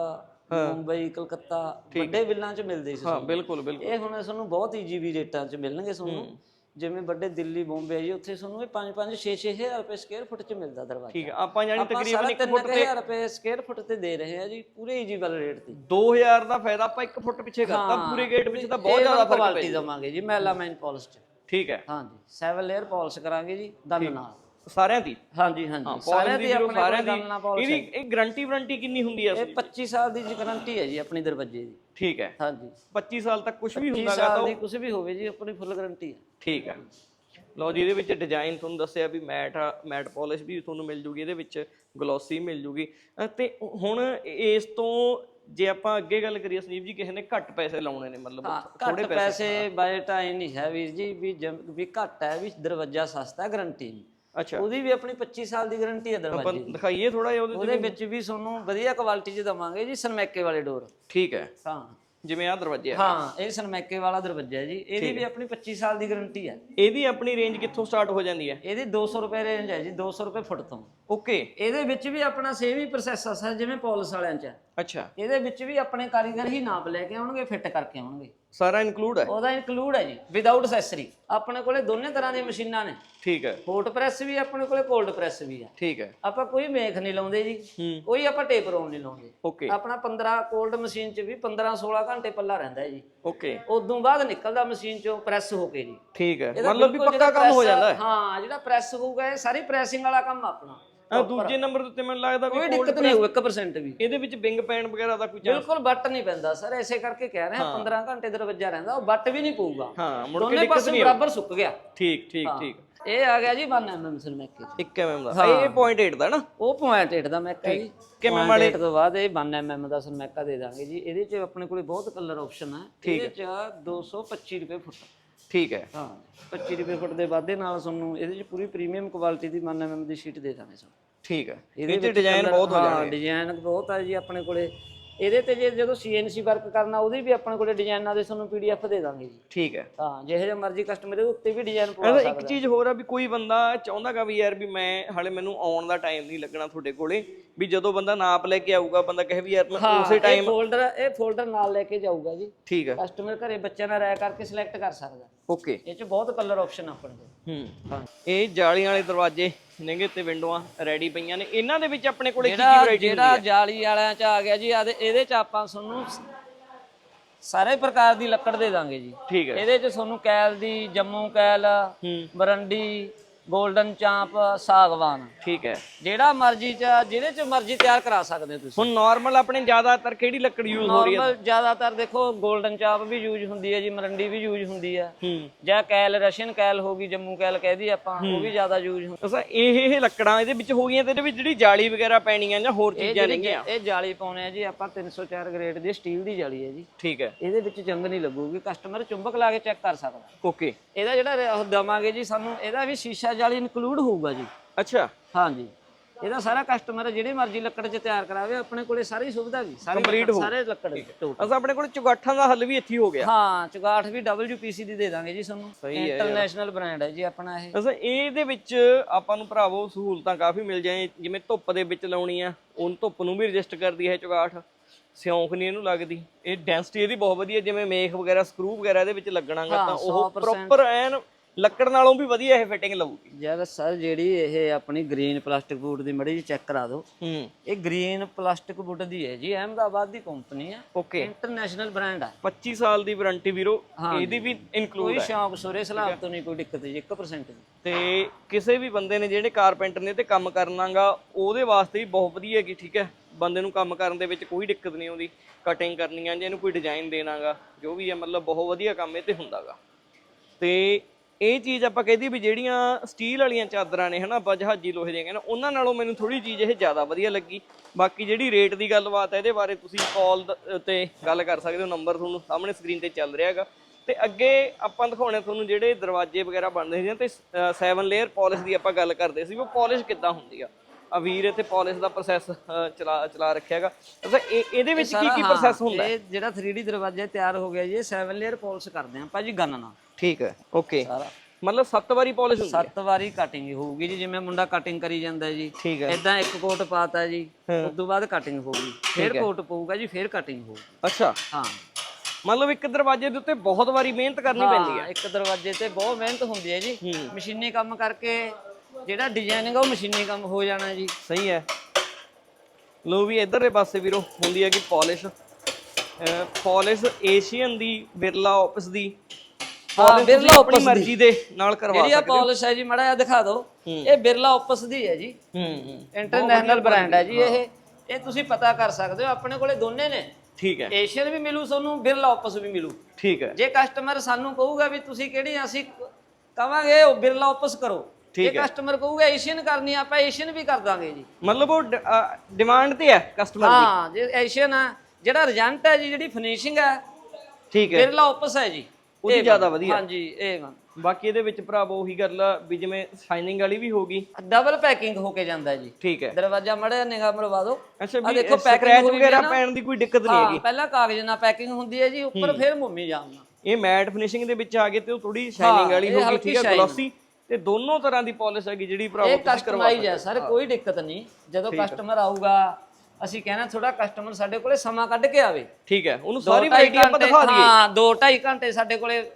ਮੁੰਬਈ ਕਲਕੱਤਾ ਵੱਡੇ ਬਿੱਲਾਂ 'ਚ ਮਿਲਦੇ ਸੀ ਹਾਂ ਤੁਹਾਨੂੰ। ਬਿਲਕੁਲ ਬਿਲਕੁਲ। ਇਹ ਹੁਣ ਤੁਹਾਨੂੰ ਬਹੁਤ ਈਜੀ ਰੇਟਾਂ 'ਚ ਮਿਲਣਗੇ ਤੁਹਾਨੂੰ। ਜਿਵੇਂ ਵੱਡੇ ਦਿੱਲੀ ਬੰਬੇ ਆ ਜੀ ਉੱਥੇ ਤੁਹਾਨੂੰ ਇਹ 5 5 6 6000 ਰੁਪਏ ਸਕੁਅਰ ਫੁੱਟ 'ਚ ਮਿਲਦਾ ਦਰਵਾਜ਼ਾ। ਠੀਕ ਹੈ ਆਪਾਂ ਜਾਨੀ ਆਪਾਂ ਤਕਰੀਬਨ ਸਾਰਾ 1 ਫੁੱਟ ਤੇ 3000 ਰੁਪਏ ਸਕੁਅਰ ਫੁੱਟ ਤੇ ਦੇ ਰਹੇ ਆ ਜੀ ਪੂਰੇ ਈਜੀ ਵਾਲੇ ਰੇਟ ਤੇ। 2000 ਦਾ ਫਾਇਦਾ ਆਪਾਂ 1 ਫੁੱਟ ਪਿੱਛੇ ਕਰਤਾ ਪੂਰੇ ਗੇਟ ਵਿੱਚ ਤਾਂ ਬਹੁਤ ਜ਼ਿਆਦਾ ਫ਼ਰਕ ਕੁਆਲਿਟੀ ਦਵਾਂਗੇ ਜੀ ਮੈਲਾਮਾਈਨ ਪਾਲਿਸ਼ 'ਚ। ਠੀਕ ਹੈ। ਹਾਂਜੀ 7 ਲੇਅਰ ਪਾਲਿਸ਼ ਕਰਾਂਗੇ ਜੀ ਦੰਦ ਨਾਲ। ਸਾਰਿਆਂ ਦੀ? ਹਾਂਜੀ ਹਾਂਜੀ ਸਾਰਿਆਂ ਦੀ ਆਪਣੇ ਸਾਰਿਆਂ ਦੀ। ਇਹਦੀ ਇਹ ਗਾਰੰਟੀ ਵਾਰੰਟੀ ਕਿੰਨੀ ਹੁੰਦੀ ਹੈ ਇਹ 25 ਸਾਲ ਦੀ ਗਾਰੰਟੀ ਹੈ ਜੀ ਆਪਣੀ ਦਰਵਾਜ਼ੇ ਦੀ। ਠੀਕ ਹੈ। ਹਾਂਜੀ। 25 ਸਾਲ ਤੱਕ ਕੁਝ ਵੀ 30 ਹੁੰਦਾਗਾ ਸਾਲ ਦੀ ਕੁਝ ਵੀ ਹੋਵੇ ਜੀ ਆਪਣੀ ਫੁੱਲ ਗਾਰੰਟੀ ਹੈ। ਠੀਕ ਹੈ। ਲਓ ਜੀ ਇਹਦੇ ਵਿੱਚ ਡਿਜ਼ਾਈਨ ਤੁਹਾਨੂੰ ਦੱਸਿਆ ਵੀ ਮੈਟ ਮੈਟ ਪਾਲਿਸ਼ ਵੀ ਤੁਹਾਨੂੰ ਮਿਲ ਜੂਗੀ ਇਹਦੇ ਵਿੱਚ ਗਲੋਸੀ ਮਿਲ ਜੂਗੀ। ਤੇ ਹੁਣ ਇਸ ਤੋਂ ਜੇ ਆਪਾਂ ਅੱਗੇ ਗੱਲ ਕਰੀਏ ਸੰਜੀਵ ਜੀ ਕਿਸੇ ਨੇ ਘੱਟ ਪੈਸੇ ਲਾਉਣੇ ਨੇ ਮਤਲਬ ਘੱਟ ਪੈਸੇ ਬਜਟ ਆਏ ਨਹੀਂ ਹੈ ਵੀਰ ਜੀ ਵੀ ਜਮ- ਵੀ ਘੱਟ ਹੈ ਵੀ ਦਰਵਾਜ਼ਾ ਸਸਤਾ ਗਾਰੰਟੀ ਨਹੀਂ। ਅੱਛਾ। ਉਹਦੀ ਵੀ ਆਪਣੀ 25 ਸਾਲ ਦੀ ਗਾਰੰਟੀ ਹੈ ਆਪਾਂ ਦਰਵਾਜ਼ੇ ਦੀ। ਦਿਖਾਈਏ ਥੋੜਾ ਜਿਹਾ ਉਹਦੇ ਉਹਦੇ ਵਿੱਚ ਵੀ ਤੁਹਾਨੂੰ ਵਧੀਆ ਕੁਆਲਿਟੀ 'ਚ ਦਵਾਂਗੇ ਜੀ ਸਨਮੈਕੇ ਵਾਲੇ ਡੋਰ। ਠੀਕ ਹੈ। ਹਾਂ। ਜਿਵੇਂ ਆਹ ਦਰਵਾਜ਼ੇ ਆ ਹਾਂ ਇਹ ਸਨਮੈਕੇ ਵਾਲਾ ਦਰਵਾਜ਼ਾ ਹੈ ਜੀ। ਇਹਦੀ ਵੀ ਆਪਣੀ 25 ਸਾਲ ਦੀ ਗਾਰੰਟੀ ਹੈ। ਇਹਦੀ ਆਪਣੀ ਰੇਂਜ ਕਿੱਥੋਂ ਸਟਾਰਟ ਹੋ ਜਾਂਦੀ ਹੈ? ਇਹਦੀ 200 ਰੁਪਏ ਰੇਂਜ ਹੈ ਜੀ 200 ਰੁਪਏ ਫੁੱਟ ਤੋਂ। ਓਕੇ। ਇਹਦੇ ਵਿੱਚ ਵੀ ਆਪਣਾ ਸੇਮ ਹੀ ਪ੍ਰੋਸੈਸ ਹੈ ਜਿਵੇਂ ਪੋਲਿਸ ਵਾਲਿਆਂ 'ਚ। ਹੈ। ਅੱਛਾ। ਇਹਦੇ ਵਿੱਚ ਵੀ ਆਪਣੇ ਕਾਰੀਗਰ ਹੀ ਨਾਪ ਲੈ ਕੇ ਆਉਣਗੇ ਫਿੱਟ ਕਰਕੇ ਆਉਣਗੇ। ਸਾਰਾ ਇਨਕਲੂਡ ਹੈ? ਉਹਦਾ ਇਨਕਲੂਡ ਹੈ ਜੀ ਵਿਦਆਊਟ ਐਕਸੈਸਰੀ ਆਪਣੇ ਕੋਲੇ ਦੋਨੇ ਤਰ੍ਹਾਂ ਦੀਆਂ ਮਸ਼ੀਨਾਂ ਨੇ। ਠੀਕ ਹੈ। ਹੌਟ ਪ੍ਰੈਸ ਵੀ ਆਪਣੇ ਕੋਲੇ ਕੋਲਡ ਪ੍ਰੈਸ ਵੀ ਹੈ। ਠੀਕ ਹੈ। ਆਪਾਂ ਕੋਈ ਮੇਖ ਨਹੀਂ ਲਾਉਂਦੇ ਜੀ। ਕੋਈ ਆਪਾਂ ਟੇਪ ਰੋਲ ਨਹੀਂ ਲਾਉਂਦੇ। ਓਕੇ ਆਪਣਾ 15 ਕੋਲਡ ਮਸ਼ੀਨ 'ਚ ਵੀ 15 16 ਘੰਟੇ ਪੱਲਾ ਰਹਿੰਦਾ ਹੈ ਜੀ। ਓਕੇ ਉਦੋਂ ਬਾਅਦ ਨਿਕਲਦਾ ਮਸ਼ੀਨ 'ਚੋਂ ਪ੍ਰੈਸ ਹੋ ਕੇ ਜੀ। ਠੀਕ ਹੈ। ਇਹਦਾ ਮਤਲਬ ਵੀ ਬਿਲਕੁਲ ਪੱਕਾ ਜਿਹੜਾ ਕੰਮ ਹੋ press- ਜਾਂਦਾ ਹੈ। ਹਾਂ ਜਿਹੜਾ ਪ੍ਰੈਸ ਹੋਊਗਾ ਇਹ ਸਾਰੀ ਪ੍ਰੈਸਿੰਗ ਵਾਲਾ ਕੰਮ ਆਪਣਾ। ਆਹ ਦੂਜੇ ਨੰਬਰ ਦੇ ਉੱਤੇ ਮੈਨੂੰ ਲੱਗਦਾ ਵੀ ਕੋਈ ਦਿੱਕਤ ਨਹੀਂ ਹੋਊ 1% ਵੀ। ਇਹਦੇ ਵਿੱਚ ਵਿੰਗ ਪੈਣ ਵਗੈਰਾ ਦਾ ਕੋਈ ਬਿਲਕੁਲ ਬੱਟ ਨਹੀਂ ਪੈਂਦਾ ਸਰ ਐਸੇ ਕਰਕੇ ਕਹਿ ਰਹੇ ਹਾਂ। 15 ਘੰਟੇ ਦਰਵਾਜ਼ਾ ਰਹਿੰਦਾ ਉਹ ਬੱਟ ਵੀ ਨਹੀਂ ਪਊਗਾ। ਹਾਂ ਮੁੜ ਕੇ ਦੋਨੇ ਦਿੱਕਤ ਪਾਸੇ ਨਹੀਂ ਬਰਾਬਰ ਸੁੱਕ ਗਿਆ। ਠੀਕ ਠੀਕ ਠੀਕ। ਇਹ ਆ ਗਿਆ ਜੀ 1 mm ਸਲਮੈਕੇ 1 mm ਦਾ। ਇਹ 0.8 ਦਾ ਨਾ? ਉਹ ਪੁਆਇੰਟ 8 ਦਾ ਮੈਕਾ ਜੀ। ਕਿਵੇਂ ਵਾਲੇ? ਤੋਂ ਬਾਅਦ ਇਹ 1 mm ਦਾ ਸਲਮੈਕਾ ਦੇ ਦਾਂਗੇ ਜੀ। ਇਹਦੇ 'ਚ ਆਪਣੇ ਕੋਲੇ ਬਹੁਤ ਕਲਰ ਆਪਸ਼ਨ ਹੈ। ਇਹਦੇ 'ਚ ਆ 225 ਰੁਪਏ ਫੁੱਟ। ਠੀਕ ਹੈ। ਹਾਂ 25 ਰੁਪਏ ਫੁੱਟ ਦੇ ਵਾਧੇ ਨਾਲ ਤੁਹਾਨੂੰ ਇਹਦੇ 'ਚ ਪੂਰੀ ਪ੍ਰੀਮੀਅਮ ਕੁਆਲਿਟੀ ਦੀ 1 mm ਦੀ ਸ਼ੀਟ ਦੇ ਦਾਂਗੇ ਸਾਨੂੰ ਠੀਕ ਹੈ। ਇਹਦੇ ਵਿੱਚ ਡਿਜ਼ਾਈਨ ਬਹੁਤ ਹੋ ਹਾਂ ਜਾਣਗੇ ਡਿਜ਼ਾਈਨ ਬਹੁਤ ਆ ਜੀ ਆਪਣੇ ਕੋਲੇ। ਇਹਦੇ ਤੇ ਜੇ ਜਦੋਂ ਸੀਐਨਸੀ ਵਰਕ ਕਰਨਾ ਉਹਦੀ ਵੀ ਆਪਣੇ ਕੋਲੇ ਡਿਜ਼ਾਈਨਾਂ ਦੇ ਤੁਹਾਨੂੰ ਪੀਡੀਐਫ ਦੇ ਦਾਂਗੇ ਜੀ। ਠੀਕ ਹੈ। ਹਾਂ ਜਿਹੇ ਜਿਹਾ ਮਰਜ਼ੀ ਕਸਟਮਰ ਇਹਦੇ ਉੱਤੇ ਵੀ ਡਿਜ਼ਾਈਨ ਪਵਾ ਸਕਦਾ ਇੱਕ ਚੀਜ਼ ਹੋਰ ਆ ਵੀ ਕੋਈ ਬੰਦਾ ਚਾਹੁੰਦਾਗਾ ਵੀ ਯਾਰ ਵੀ ਮੈਂ ਹਾਲੇ ਮੈਨੂੰ ਆਉਣ ਦਾ ਟਾਈਮ ਨਹੀਂ ਲੱਗਣਾ ਤੁਹਾਡੇ ਕੋਲੇ ਵੀ ਜਦੋਂ ਬੰਦਾ ਨਾਪ ਲੈ ਕੇ ਆਊਗਾ ਬੰਦਾ ਕਹੇ ਵੀ ਯਾਰ ਮੈਂ ਉਸੇ ਇਹ ਟਾਈਮ ਫੋਲਡਰ ਇਹ ਫੋਲਡਰ ਨਾਲ ਲੈ ਕੇ ਜਾਊਗਾ ਜੀ। ਠੀਕ ਹੈ। ਕਸਟਮਰ ਘਰੇ ਬੱਚਿਆਂ ਨਾਲ ਰਾਇ ਕਰਕੇ ਸਿਲੈਕਟ ਕਰ ਸਕਦਾ। ਓਕੇ ਇਹ ਚ ਬਹੁਤ ਕਲਰ ਆਪਸ਼ਨ ਆਪਣੇ ਕੋਲ। ਹੂੰ ਇਹ ਜਾਲੀਆਂ ਵਾਲੇ ਦਰਵਾਜ਼ੇ ਨੇਗੇ ਤੇ ਵਿੰਡੋਆਂ ਰੈਡੀ ਪਈਆਂ ਨੇ। ਇਹਨਾਂ ਦੇ ਵਿੱਚ ਆਪਣੇ ਕੋਲੇ ਕੀ ਕੀ ਜਿਹੜਾ ਵੈਰਾਈਟੀ ਜਿਹੜਾ ਜਾਲੀ ਵਾਲਿਆਂ ਚ ਆ ਗਿਆ ਜੀ ਆਦੇ ਇਹਦੇ ਚ ਆਪਾਂ ਤੁਹਾਨੂੰ ਸਾਰੇ ਪ੍ਰਕਾਰ ਦੀ ਲੱਕੜ ਦੇ ਦਾਂਗੇ ਜੀ। ਠੀਕ ਹੈ। ਇਹਦੇ ਚ ਤੁਹਾਨੂੰ ਕੈਲ ਦੀ ਜੰਮੂ ਕੈਲ ਹੂੰ। ਬਰੰਡੀ 골ਡਨ ਚਾਂਪ ਸਾਗਵਾਨ। ਠੀਕ ਹੈ। ਜਿਹੜਾ ਮਰਜ਼ੀ ਚ ਜਿਹਦੇ ਚ ਮਰਜ਼ੀ ਤਿਆਰ ਕਰਾ ਸਕਦੇ ਹੋ ਤੁਸੀਂ। ਹੁਣ ਨਾਰਮਲ ਆਪਣੇ ਜ਼ਿਆਦਾਤਰ ਕਿਹੜੀ ਲੱਕੜ ਯੂਜ਼ ਹੋ ਰਹੀ ਹੈ? ਨਾਰਮਲ ਜ਼ਿਆਦਾਤਰ ਦੇਖੋ 골ਡਨ ਚਾਂਪ ਵੀ ਯੂਜ਼ ਹੁੰਦੀ ਹੈ ਜੀ ਮਰੰਡੀ ਵੀ ਯੂਜ਼ ਹੁੰਦੀ ਹੈ। ਹੂੰ। ਜਾਂ ਕੈਲ ਰਸ਼ੀਅਨ ਕੈਲ ਹੋ ਗਈ ਜੰਮੂ ਕੈਲ ਕਹਿਦੀ ਆਪਾਂ ਉਹ ਵੀ ਜ਼ਿਆਦਾ ਯੂਜ਼ ਹੁੰਦੀ ਅਸਾਂ ਇਹ ਇਹ ਲੱਕੜਾਂ ਇਹਦੇ ਵਿੱਚ ਹੋ ਗਈਆਂ ਤੇ ਇਹਦੇ ਵਿੱਚ ਜਿਹੜੀ ਜਾਲੀ ਵਗੈਰਾ ਪੈਣੀਆਂ ਜਾਂ ਹੋਰ ਇਹ ਚੀਜ਼ਾਂ ਜਿਹੜੀ ਨੇਗੀਆਂ ਇਹ ਜਾਲੀ ਪਾਉਣੇ ਆ ਜੀ ਆਪਾਂ 304 ਗ੍ਰੇਡ ਦੀ ਸਟੀਲ ਦੀ ਜਾਲੀ ਹੈ ਜੀ। ਠੀਕ ਹੈ। ਇਹਦੇ ਵਿੱਚ ਜੰਗ ਨਹੀਂ ਲੱਗੂਗੀ ਕਸਟਮਰ ਚੁੰਬਕ ਲਾ ਕੇ ਚੈੱਕ ਕਰ ਸਕਦਾ। ਓਕੇ ਇਹਦਾ ਜਿਹੜਾ ਉਹ ਦਵਾਂਗੇ ਜੀ ਸਾਨੂੰ ਇਹਦਾ ਵੀ ਸ਼ੀਸ਼ਾ ਜਾਲੀ ਇਨਕਲੂਡ ਹੋਊਗਾ ਜੀ। ਅੱਛਾ। ਹਾਂਜੀ। ਇਹਦਾ ਸਾਰਾ ਕਸਟਮਰ ਜਿਹੜੀ ਮਰਜ਼ੀ ਲੱਕੜ 'ਚ ਤਿਆਰ ਕਰਾਵੇ ਆਪਣੇ ਕੋਲੇ ਸਾਰੀ ਸੁਵਿਧਾ ਵੀ ਸਾਰੀ ਹੋਊ। ਸਾਰੇ ਲੱਕੜ। ਅਸਾਂ ਆਪਣੇ ਕੋਲ ਚੁਗਾਠਾਂ ਦਾ ਹੱਲ ਵੀ ਇੱਥੇ ਹੀ ਗਿਆ। ਹਾਂ ਚੁਗਾਠ ਵੀ WPC ਦੀ ਦੇ ਦਾਂਗੇ ਜੀ ਤੁਹਾਨੂੰ। ਸਹੀ ਹੈ ਯਾਰ। ਇੰਟਰਨੈਸ਼ਨਲ ਬ੍ਰਾਂਡ ਹੈ ਜੀ ਆਪਣਾ ਇਹ। ਅਸਾਂ ਇਹਦੇ ਵਿੱਚ ਆਪਾਂ ਨੂੰ ਭਰਾਵੋ ਸਹੂਲਤਾਂ ਕਾਫੀ ਮਿਲ ਜਾਏ। ਜਿਵੇਂ ਧੁੱਪ ਦੇ ਵਿੱਚ ਲਾਉਣੀ ਆ ਉਹਨ ਧੁੱਪ ਨੂੰ ਵੀ ਰਜਿਸਟ ਕਰਦੀ ਹੈ ਚੁਗਾਠ। ਸਿਉਂਖ ਨਹੀਂ ਇਹਨੂੰ ਲੱਗਦੀ। ਇਹ ਡੈਂਸਿਟੀ ਇਹਦੀ ਬਹੁਤ ਵਧੀਆ ਜਿਵੇਂ ਮੇਖ ਵਗੈਰਾ ਸਕਰੂ ਵਗੈਰਾ ਇਹਦੇ ਵਿੱਚ ਲੱਗਣਾਗਾ ਤਾਂ ਉਹ 100% ਪ੍ਰੋਪਰ ਐਨ ਲੱਕੜ ਨਾਲੋਂ ਵੀ ਵਧੀਆ ਇਹ ਫਿਟਿੰਗ ਲਊਗੀ। ਜਦ ਸਰ ਜਿਹੜੀ ਇਹ ਆਪਣੀ ਗ੍ਰੀਨ ਪਲਾਸਟਿਕ ਬੂਟ ਦੀ ਮੜੀ ਚੈੱਕ ਕਰਾ ਦਿਓ। ਹੂੰ। ਇਹ ਗ੍ਰੀਨ ਪਲਾਸਟਿਕ ਬੂਟ ਦੀ ਹੈ ਜੀ ਅਹਿਮਦਾਬਾਦ ਦੀ ਕੰਪਨੀ ਹੈ ਓਕੇ ਇੰਟਰਨੈਸ਼ਨਲ ਬ੍ਰਾਂਡ ਹੈ 25 ਸਾਲ ਦੀ ਵਾਰੰਟੀ ਵੀਰੋ ਇਹਦੀ ਵੀ ਇਨਕਲੂਡ ਕੋਈ ਸ਼ੌਕ ਸੁਰੇ ਸਲਾਬ ਤੋਂ ਨਹੀਂ ਕੋਈ ਦਿੱਕਤ ਜੀ 1% ਦੀ ਤੇ ਕਿਸੇ ਵੀ ਬੰਦੇ ਨੇ ਜਿਹੜੇ ਕਾਰਪੈਂਟਰ ਨੇ ਤੇ ਕੰਮ ਕਰਨਾਗਾ ਉਹਦੇ ਵਾਸਤੇ ਵੀ ਬਹੁਤ ਵਧੀਆ ਹੈਗੀ ਠੀਕ ਹੈ। ਬੰਦੇ ਨੂੰ ਕੰਮ ਕਰਨ ਦੇ ਵਿੱਚ ਕੋਈ ਦਿੱਕਤ ਨਹੀਂ ਆਉਂਦੀ। ਕਟਿੰਗ ਕਰਨੀ ਆ ਜਾਂ ਇਹਨੂੰ ਕੋਈ ਡਿਜ਼ਾਈਨ ਦੇਣਾਗਾ ਜੋ ਵੀ ਹੈ ਮਤਲਬ ਬਹੁਤ ਵਧੀਆ ਕੰਮ ਇਹ ਤੇ ਹੁੰਦਾਗਾ। ਤੇ ਇਹ ਚੀਜ਼ ਆਪਾਂ ਕਹਿੰਦੀ ਵੀ ਜਿਹੜੀਆਂ ਸਟੀਲ ਵਾਲੀਆਂ ਚਾਦਰਾਂ ਨੇ, ਹਨਾ, ਆਪਾਂ ਜਹਾਜੀ ਲੋਹੇ ਦੀਆਂ ਕਹਿੰਦੇ, ਉਹਨਾਂ ਨਾਲੋਂ ਮੈਨੂੰ ਥੋੜੀ ਚੀਜ਼ ਇਹ ਜ਼ਿਆਦਾ ਵਧੀਆ ਲੱਗੀ। ਬਾਕੀ ਜਿਹੜੀ ਰੇਟ ਦੀ ਗੱਲਬਾਤ ਹੈ, ਇਹਦੇ ਬਾਰੇ ਤੁਸੀਂ ਕਾਲ ਤੇ ਗੱਲ ਕਰ ਸਕਦੇ ਹੋ ਨੰਬਰ ਤੁਹਾਨੂੰ ਸਾਹਮਣੇ ਸਕਰੀਨ ਤੇ ਚੱਲ ਰਿਹਾ ਹੈਗਾ। ਤੇ ਅੱਗੇ ਆਪਾਂ ਦਿਖਾਉਣੇ ਤੁਹਾਨੂੰ ਜਿਹੜੇ ਦਰਵਾਜ਼ੇ ਵਗੈਰਾ ਬਣਦੇ ਸੀ ਤੇ 7 ਲੇਅਰ ਪਾਲਿਸ਼ ਦੀ ਆਪਾਂ ਗੱਲ ਕਰਦੇ ਸੀ ਉਹ ਪਾਲਿਸ਼ ਕਿੱਦਾਂ ਹੁੰਦੀ ਆ। ਆ ਵੀਰ ਇੱਥੇ ਪਾਲਿਸ਼ ਦਾ ਪ੍ਰੋਸੈਸ ਚਲਾ ਚਲਾ ਰੱਖਿਆਗਾ ਅੱਛਾ ਇਹ ਇਹਦੇ ਵਿੱਚ ਕੀ ਕੀ ਪ੍ਰੋਸੈਸ ਹੁੰਦਾ ਇਹ ਜਿਹੜਾ 3D ਦਰਵਾਜ਼ਾ ਤਿਆਰ ਹੋ ਗਿਆ ਜੀ ਇਹ 7 ਲੇਅਰ ਪੋਲਿਸ਼ ਕਰਦੇ ਆ ਭਾਜੀ ਗਨ ਨਾਲ ਠੀਕ ਹੈ ਓਕੇ ਮਤਲਬ 7 ਵਾਰੀ ਪਾਲਿਸ਼ ਹੁੰਦੀ ਹੈ? ਸੱਤ ਵਾਰੀ ਕਟਿੰਗ ਹੋਊਗੀ ਜੀ ਜਿਵੇਂ ਮੁੰਡਾ ਕਟਿੰਗ ਕਰੀ ਜਾਂਦਾ ਜੀ। ਠੀਕ ਹੈ। ਇਦਾਂ ਇੱਕ ਕੋਟ ਪਾਤਾ ਜੀ ਉਸ ਤੋਂ ਬਾਅਦ ਕਟਿੰਗ ਹੋਊਗੀ। ਫਿਰ ਕੋਟ ਪਊਗਾ ਜੀ ਫਿਰ ਕਟਿੰਗ ਹੋਊਗੀ। ਅੱਛਾ। ਹਾਂ। ਮਤਲਬ ਇੱਕ ਦਰਵਾਜ਼ੇ ਦੇ ਉੱਤੇ ਬਹੁਤ ਵਾਰੀ ਮਿਹਨਤ ਕਰਨੀ ਪੈਂਦੀ ਹਾਂ? ਇੱਕ ਦਰਵਾਜ਼ੇ ਤੇ ਬਹੁਤ ਮਿਹਨਤ ਹੁੰਦੀ ਹੈ ਜੀ। ਮਸ਼ੀਨੀ ਕੰਮ ਕਰਕੇ ਜਿਹੜਾ ਡਿਜ਼ਾਈਨਿੰਗ ਉਹ ਮਸ਼ੀਨੀ ਕੰਮ ਹੋ ਜਾਣਾ ਜੀ। ਸਹੀ ਹੈ। ਲੋ ਵੀ ਇਧਰਲੇ ਪਾਸੇ ਵੀਰੋ ਹੁੰਦੀ ਹੈ ਕਿ ਪਾਲਿਸ਼ ਪਾਲਿਸ਼ ਏਸ਼ੀਅਨ ਦੀ ਬਿਰਲਾ ਆਫਿਸ ਦੀ। ਹਾਂ ਬਿਰਲਾ ਆਪਣੀ ਮਰਜ਼ੀ ਦੇ ਨਾਲ ਕਰਵਾ ਜਿਹੜੀ ਆ ਸਕਦੇ ਪਾਲਿਸ਼ ਹੈ ਜੀ ਮੜਾ ਜਿਹਾ ਦਿਖਾ ਦਿਓ। ਇਹ ਬਿਰਲਾ ਆਪਸ ਦੀ ਹੈ ਜੀ। ਹੂੰ ਹੂੰ। ਇੰਟਰਨੈਸ਼ਨਲ ਬ੍ਰਾਂਡ ਹੈ ਜੀ ਇਹ। ਇਹ ਤੁਸੀਂ ਪਤਾ ਕਰ ਸਕਦੇ ਹੋ ਆਪਣੇ ਕੋਲੇ ਦੋਨੇ ਨੇ। ਠੀਕ ਹੈ। ਏਸ਼ੀਅਨ ਵੀ ਮਿਲੂ ਤੁਹਾਨੂੰ ਬਿਰਲਾ ਆਪਸ ਵੀ ਮਿਲੂ। ਠੀਕ ਹੈ। ਜੇ ਕਸਟਮਰ ਸਾਨੂੰ ਕਹੂਗਾ ਵੀ ਤੁਸੀਂ ਕਿਹੜੀ ਅਸੀਂ ਕਵਾਂਗੇ ਉਹ ਬਿਰਲਾ ਆਪਸ ਕਰੋ। ਜੇ ਕਸਟਮਰ ਕਹੂਗਾ ਏਸ਼ੀਅਨ ਕਰਨੀ ਆ, ਆਪਾਂ ਏਸ਼ੀਅਨ ਵੀ ਕਰ ਦਾਂਗੇ ਜੀ। ਮਤਲਬ ਉਹ ਡਿਮਾਂਡ ਤੇ ਹੈ ਕਸਟਮਰ ਦੀ। ਹਾਂ ਜੇ ਏਸ਼ੀਅਨ ਆ ਜਿਹੜਾ ਰਿਜੰਟ ਹੈ ਜੀ ਜਿਹੜੀ ਫਿਨਿਸ਼ਿੰਗ ਹੈ ਠੀਕ ਹੈ। ਬਿਰਲਾ ਆਪਸ ਹੈ ਜੀ। ਉਹਦੀ ਇਹ ਜ਼ਿਆਦਾ ਵਾ। ਵਧੀਆ। ਹਾਂਜੀ ਇਹ ਬਾਕੀ ਇਹਦੇ ਵਿੱਚ ਭਰਾਵੋ ਉਹੀ ਗੱਲ ਆ ਵੀ ਜਿਵੇਂ ਸ਼ਾਈਨਿੰਗ ਵਾਲੀ ਵੀ ਹੋਗੀ ਡਬਲ ਪੈਕਿੰਗ ਹੋ ਕੇ ਜਾਂਦਾ ਜੀ। ਠੀਕ ਹੈ। ਦਰਵਾਜ਼ਾ ਮੜਿਆ ਨਿਗਾਹ ਮਰਵਾ ਦਿਓ। ਅੱਛਾ ਆਹ ਵੀ ਦੇਖੋ ਪੈਕਿੰਗ ਵਗੈਰਾ। ਪੈਣ ਦੀ ਕੋਈ ਦਿੱਕਤ ਨਹੀਂ ਹਾਂ ਹੈਗੀ। ਪਹਿਲਾਂ ਕਾਗਜ਼ ਨਾਲ ਪੈਕਿੰਗ ਹੁੰਦੀ ਹੈ ਜੀ ਉੱਪਰ ਫਿਰ ਮੁੰਮੀ ਜਾਮਨਾ ਇਹ ਮੈਟ ਫਿਨਿਸ਼ਿੰਗ ਦੇ ਵਿੱਚ ਆ ਗਏ ਤੇ ਉਹ ਥੋੜੀ ਸ਼ਾਈਨਿੰਗ ਵਾਲੀ ਇਹ ਹੋਗੀ ਹਲਕੀ ਠੀਕ ਹੈ shine। ਗਲੋਸੀ ਤੇ ਦੋਨੋਂ ਤਰ੍ਹਾਂ ਦੀ ਪਾਲਿਸ਼ ਹੈਗੀ ਜਿਹੜੀ ਭਰਾਵੋ ਇਹ ਤੁਸੀਂ ਕਰਵਾ ਕਸਟਮਾਈਜ਼ ਹੈ ਸਰ ਕੋਈ ਦਿੱਕਤ ਨਹੀਂ। ਜਦੋਂ ਕਸਟਮਰ ਆਊਗਾ ਅਸੀਂ ਕਹਿਣਾ ਥੋੜਾ ਕਸਟਮਰ ਸਾਡੇ ਕੋਲੇ ਸਮਾਂ ਕੱਢ ਕੇ ਆਵੇ। ਠੀਕ ਹੈ ਉਹਨੂੰ ਦੋ ਸਾਰੀ ਢਾਈ ਵੈਰਾਈਟੀ ਆਪਾਂ ਘੰਟੇ- ਦਿਖਾ ਦਈਏ। ਹਾਂ 2.5 ਘੰਟੇ ਸਾਡੇ ਕੋਲੇ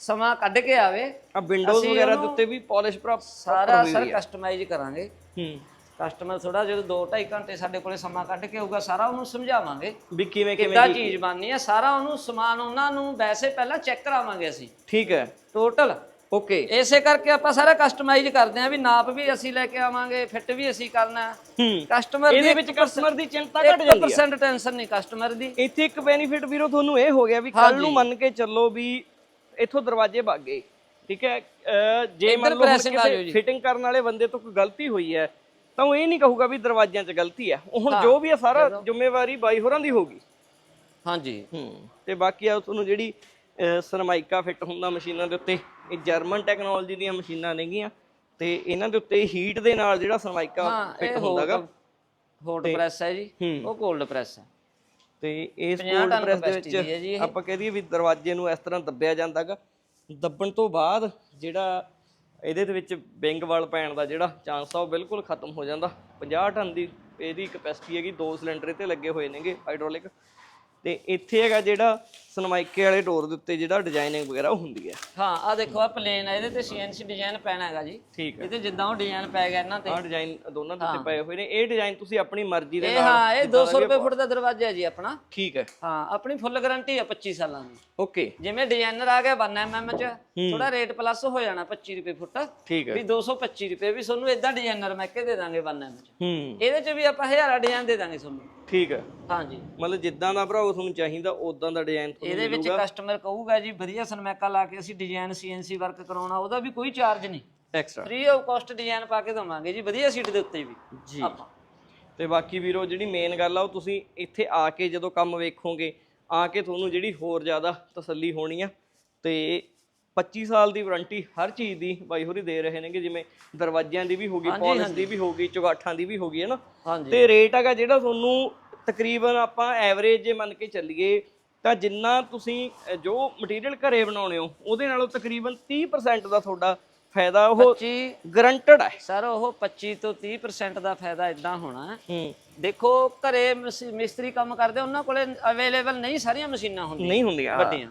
ਸਮਾਂ ਕੱਢ ਕੇ ਆਵੇ। ਆ ਵਿੰਡੋਜ਼ ਅਸੀਂ ਵਗੈਰਾ ਦੇ ਉਹਨੂੰ ਉੱਤੇ ਵੀ ਪਾਲਿਸ਼ ਭਰਾ ਸਾਰਾ ਸਰ ਕਸਟਮਾਈਜ਼ ਕਰਾਂਗੇ। ਹੂੰ। ਕਸਟਮਰ ਥੋੜਾ ਜਦੋਂ 2.5 ਘੰਟੇ ਸਾਡੇ ਕੋਲੇ ਸਮਾਂ ਕੱਢ ਕੇ ਆਊਗਾ ਸਾਰਾ ਉਹਨੂੰ ਸਮਝਾਵਾਂਗੇ। ਵੀ ਕਿਵੇਂ ਕਿਵੇਂ ਕਿੱਦਾਂ ਚੀਜ਼ ਬਣਨੀ ਹੈ ਸਾਰਾ ਉਹਨੂੰ ਸਮਾਨ ਉਹਨਾਂ ਨੂੰ ਵੈਸੇ ਪਹਿਲਾਂ ਚੈੱਕ ਕਰਾਵਾਂਗੇ ਅਸੀਂ। ਠੀਕ ਹੈ। Total okay. ਇਸੇ ਕਰਕੇ ਆਪਾਂ ਸਾਰਾ ਕਸਟਮਾਈਜ਼ ਕਰਦੇ ਆਂ ਵੀ ਨਾਪ ਵੀ ਅਸੀਂ ਲੈ ਕੇ ਆਵਾਂਗੇ ਫਿੱਟ ਵੀ ਅਸੀਂ ਕਰਨਾ। ਕਸਟਮਰ ਇਹਦੇ ਵਿੱਚ ਕਸਟਮਰ ਦੀ ਚਿੰਤਾ ਘਟ ਜਾਂਦੀ ਹੈ 1% ਟੈਨਸ਼ਨ ਨਹੀਂ ਕਸਟਮਰ ਦੀ। ਇੱਥੇ ਇੱਕ ਬੈਨੀਫਿਟ ਵੀਰੋ ਤੁਹਾਨੂੰ ਇਹ ਹੋ ਗਿਆ ਵੀ ਕੱਲ ਨੂੰ ਮੰਨ ਕੇ ਚੱਲੋ ਵੀ ਇੱਥੋਂ ਦਰਵਾਜ਼ੇ ਵਗ ਗਏ ਠੀਕ ਹੈ? ਜੇ ਮੰਨ ਲਓ ਆ ਕਿਸੇ। ਫਿਟਿੰਗ ਕਰਨ ਵਾਲੇ ਬੰਦੇ ਤੋਂ ਕੋਈ ਗਲਤੀ ਹੋਈ ਹੈ ਤਾਂ ਉਹ ਇਹ ਨਹੀਂ ਕਹੂਗਾ ਵੀ ਦਰਵਾਜ਼ਿਆਂ 'ਚ ਗਲਤੀ ਹੈ। ਹੁਣ ਜੋ ਵੀ ਹੈ ਸਾਰਾ ਜ਼ਿੰਮੇਵਾਰੀ ਬਾਈ ਹੋਰਾਂ ਦੀ ਹੋਗੀ ਹਾਂਜੀ। ਤੇ ਬਾਕੀ ਆ ਤੁਹਾਨੂੰ ਜਿਹੜੀ ਸਰਮਾਈਕਾ ਫਿੱਟ ਹੁੰਦਾ ਮਸ਼ੀਨਾਂ ਦੇ ਉੱਤੇ। ਇਹ ਜਰਮਨ ਟੈਕਨੋਲੋਜੀ ਦੀਆਂ ਮਸ਼ੀਨਾਂ ਨੇਗੀਆਂ ਤੇ ਇਹਨਾਂ ਦੇ ਉੱਤੇ ਹੀਟ ਦੇ ਨਾਲ ਜਿਹੜਾ ਸਰਮਾਈਕਾ ਫਿੱਟ ਹੁੰਦਾਗਾ। ਹੋਟ ਪ੍ਰੈਸ ਹੈ ਜੀ। ਉਹ ਕੋਲਡ ਪ੍ਰੈਸ ਹੈ। ਤੇ ਇਸ 50 ਕੋਲਡ ਪ੍ਰੈਸ ਦੇ ਵਿੱਚ। ਆਪਾਂ ਕਹਿ ਦਈਏ ਵੀ ਦਰਵਾਜ਼ੇ ਨੂੰ ਇਸ ਤਰ੍ਹਾਂ ਦੱਬਿਆ ਜਾਂਦਾਗਾ। ਦੱਬਣ ਤੋਂ ਬਾਅਦ ਜਿਹੜਾ ਇਹਦੇ ਦੇ ਵਿੱਚ ਬਿੰਗ ਵਾਲ ਪੈਣ ਦਾ ਜਿਹੜਾ ਚਾਂਸ ਆ ਉਹ ਬਿਲਕੁਲ ਖਤਮ ਹੋ ਜਾਂਦਾ। 50 ਟਨ ਦੀ ਇਹਦੀ ਕਪੈਸਿਟੀ ਹੈਗੀ ਦੋ ਸਿਲੰਡਰ ਤੇ ਲੱਗੇ ਹੋਏ ਨੇਗੇ ਹਾਈਡ੍ਰੋਲਿਕ ਤੇ ਇੱਥੇ ਹੈਗਾ ਜਿਹੜਾ ਸਨਮਾਈਕੇ ਵਾਲੇ ਡੋਰ ਦੇ ਉੱਤੇ ਜਿਹੜਾ ਡਿਜ਼ਾਈਨਿੰਗ ਵਗੈਰਾ ਹੁੰਦੀ ਹੈ। ਹਾਂ ਆ ਦੇਖੋ ਆ ਪਲੇਨ ਹੈ ਇਹਦੇ ਤੇ ਸੀਐਨਸੀ ਡਿਜ਼ਾਈਨ ਪੈਣਾ ਹੈਗਾ ਜੀ। ਠੀਕ ਹੈ। ਇਹਦੇ ਜਿੱਦਾਂ ਉਹ ਡਿਜ਼ਾਈਨ ਪੈ ਗਿਆ ਇਹਨਾਂ ਤੇ। ਆਹ ਡਿਜ਼ਾਈਨ ਦੋਨਾਂ ਦੇ ਉੱਤੇ ਪਏ ਹੋਏ ਨੇ। ਇਹ ਡਿਜ਼ਾਈਨ ਤੁਸੀਂ ਆਪਣੀ ਮਰਜ਼ੀ ਦੇ ਇਹ ਨਾਲ ਹਾਂ ਇਹ 200 ਰੁਪਏ ਫੁੱਟ ਦਾ ਦਰਵਾਜ਼ਾ ਹੈ ਜੀ ਆਪਣਾ। ਠੀਕ ਹੈ। ਹਾਂ ਆਪਣੀ ਫੁੱਲ ਗਾਰੰਟੀ ਹੈ 25 ਸਾਲਾਂ ਦੀ। ਓਕੇ ਜਿਵੇਂ ਡਿਜ਼ਾਈਨਰ ਆ ਗਿਆ 1 mm ਚ ਥੋੜਾ ਰੇਟ ਪਲੱਸ ਹੋ ਜਾਣਾ 25 ਰੁਪਏ ਫੁੱਟ। ਠੀਕ ਹੈ। ਵੀ 225 ਰੁਪਏ ਵੀ ਤੁਹਾਨੂੰ ਇਦਾਂ ਡਿਜ਼ਾਈਨਰ ਮੈਂ ਕੇ ਦੇ ਦਾਂਗੇ 1 mm ਚ। ਹੂੰ। ਇਹਦੇ ਚ ਵੀ ਆਪਾਂ ਹਜ਼ਾਰਾ ਡਿਜ਼ਾਈਨ ਦੇ ਦਾਂਗੇ ਤੁਹਾਨੂੰ। ਠੀਕ ਹੈ। ਹਾਂਜੀ ਮਤਲਬ ਜਿੱਦਾਂ ਦਾ ਭਰਾਓ ਤੁਹਾਨੂੰ ਚਾਹੀਦਾ ਉਦਾਂ ਦਾ ਡਿਜ਼ਾਈਨ ਇਹਦੇ ਵਿੱਚ ਕਸਟਮਰ ਕਹੂਗਾ ਜੀ ਵਧੀਆ ਸਨਮੈਕਾ ਲਾ ਕੇ ਅਸੀਂ ਡਿਜ਼ਾਈਨ ਸੀਐਨਸੀ ਵਰਕ ਕਰਾਉਣਾ ਉਹਦਾ ਵੀ ਕੋਈ ਚਾਰਜ ਨਹੀਂ। Extra free of cost design ਪਾ ਕੇ ਦਵਾਂਗੇ ਜੀ ਵਧੀਆ ਸੀਟ ਦੇ ਉੱਤੇ ਵੀ। ਜੀ। ਆਪਾਂ। ਤੇ ਬਾਕੀ ਵੀਰੋ ਜਿਹੜੀ ਮੇਨ ਗੱਲ ਆ ਉਹ ਤੁਸੀਂ ਇੱਥੇ ਆ ਕੇ ਜਦੋਂ ਕੰਮ ਵੇਖੋਗੇ ਆ ਕੇ ਤੁਹਾਨੂੰ ਜਿਹੜੀ ਹੋਰ ਜ਼ਿਆਦਾ ਤਸੱਲੀ ਹੋਣੀ ਆ ਤੇ 25 ਸਾਲ ਦੀ ਵਾਰੰਟੀ ਹਰ ਚੀਜ਼ ਦੀ ਬਾਈ ਹੋਰੀ ਦੇ ਰਹੇ ਨੇਗੇ ਜਿਵੇਂ ਦਰਵਾਜ਼ਿਆਂ ਦੀ ਵੀ ਹੋਗੀ ਪਾਲਿਸ਼ ਦੀ ਵੀ ਹੋਗੀ ਚੁਗਾਠਾਂ ਦੀ ਵੀ ਹੋਗੀ ਹੈ ਨਾ? ਤੇ ਰੇਟ ਹੈਗਾ ਜਿਹੜਾ ਤੁਹਾਨੂੰ ਤਕਰੀਬਨ ਆਪਾਂ ਐਵਰੇਜ ਜੇ ਮੰਨ ਕੇ ਚੱਲੀਏ ਤਾਂ ਜਿੰਨਾ ਤੁਸੀਂ ਜੋ ਮਟੀਰੀਅਲ ਘਰੇ ਬਣਾਉਣੇ ਹੋ ਉਹਦੇ ਨਾਲੋਂ ਤਕਰੀਬਨ 30% ਦਾ ਤੁਹਾਡਾ ਫਾਇਦਾ ਉਹ 25 ਗਰੰਟਡ ਹੈ। ਸਰ ਉਹ 25 ਤੋਂ 30% ਦਾ ਫਾਇਦਾ ਇਦਾਂ ਹੋਣਾ। ਦੇਖੋ ਘਰੇ ਮਸ- ਮਿਸਤਰੀ ਕੰਮ ਕਰਦੇ ਉਹਨਾਂ ਕੋਲੇ ਅਵੇਲੇਬਲ ਨਹੀਂ ਸਾਰੀਆਂ ਮਸ਼ੀਨਾਂ ਹੁੰਦੀਆਂ। ਨਹੀਂ ਹੁੰਦੀਆਂ। ਵੱਡੀਆਂ।